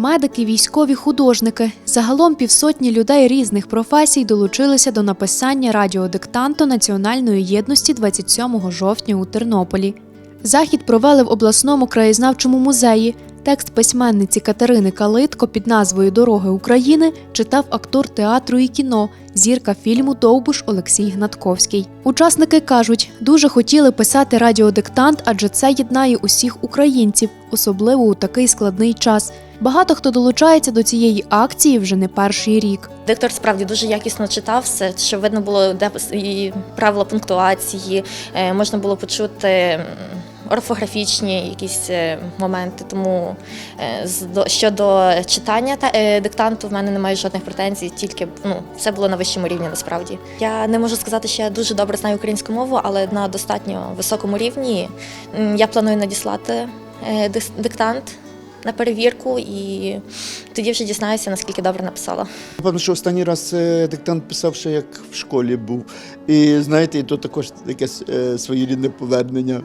Медики, військові, художники. Загалом півсотні людей різних професій долучилися до написання радіодиктанту національної єдності 27 жовтня у Тернополі. Захід провели в обласному краєзнавчому музеї. Текст письменниці Катерини Калитко під назвою Дороги України читав актор театру і кіно, зірка фільму Довбуш Олексій Гнатковський. Учасники кажуть, дуже хотіли писати радіодиктант, адже це єднає усіх українців, особливо у такий складний час. Багато хто долучається до цієї акції вже не перший рік. Диктор справді дуже якісно читав все, щоб видно було, де і правила пунктуації, е, можна було почути орфографічні якісь е, моменти. Тому е, щодо читання та диктанту в мене немає жодних претензій, тільки ну, все було на вищому рівні насправді. Я не можу сказати, що я дуже добре знаю українську мову, але на достатньо високому рівні я планую надіслати диктант. На перевірку, і тоді вже дізнаюся, наскільки добре написала. Напевно, що останній раз е, диктант писав ще як в школі був. І знаєте, і то також якесь е, своєрідне повернення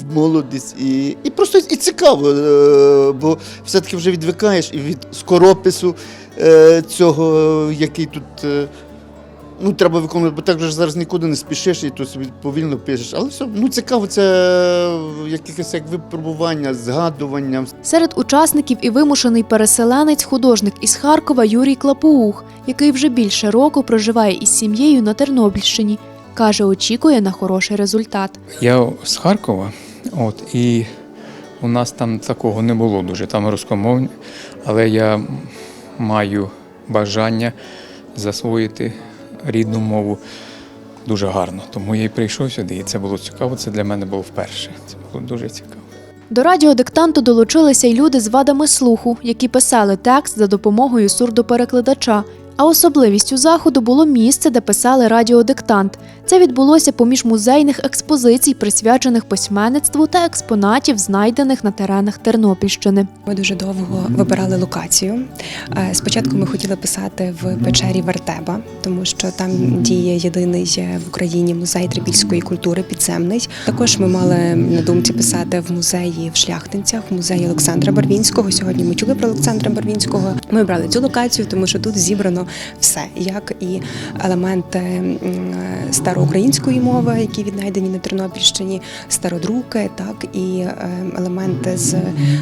в молодість. І, і просто і цікаво, е, бо все-таки вже відвикаєш і від скоропису цього, який тут. Ну, треба виконувати, бо так же зараз нікуди не спішиш і то собі повільно пишеш. Але все, ну цікаво, це якесь як випробування, згадування. Серед учасників і вимушений переселенець, художник із Харкова Юрій Клапуух, який вже більше року проживає із сім'єю на Тернопільщині. Каже, очікує на хороший результат. Я з Харкова, от, і у нас там такого не було дуже, там рускомовні, але я маю бажання засвоїти рідну мову дуже гарно. Тому я і прийшов сюди, і це було цікаво. Це для мене було вперше. Це було дуже цікаво. До радіодиктанту долучилися й люди з вадами слуху, які писали текст за допомогою сурдоперекладача. А особливістю заходу було місце, де писали радіодиктант. Це відбулося поміж музейних експозицій, присвячених письменництву та експонатів, знайдених на теренах Тернопільщини. Ми дуже довго вибирали локацію. Е, Спочатку ми хотіли писати в печері Вертеба, тому що там діє єдиний в Україні музей трипільської культури підземний. Також ми мали на думці писати в музеї в Шляхтинцях, в музеї Олександра Барвінського. Сьогодні ми чули про Олександра Барвінського. Ми обрали цю локацію, тому що тут зібрано все, як і елементи е, староукраїнської мови, які віднайдені на Тернопільщині, стародруки, так і е, елементи з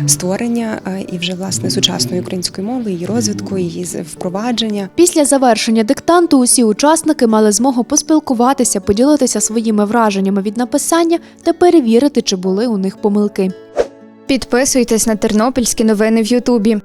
створення е, і вже власне сучасної української мови, її розвитку, її з- впровадження. Після завершення диктанту усі учасники мали змогу поспілкуватися, поділитися своїми враженнями від написання та перевірити, чи були у них помилки. Підписуйтесь на тернопільські новини в Ютубі.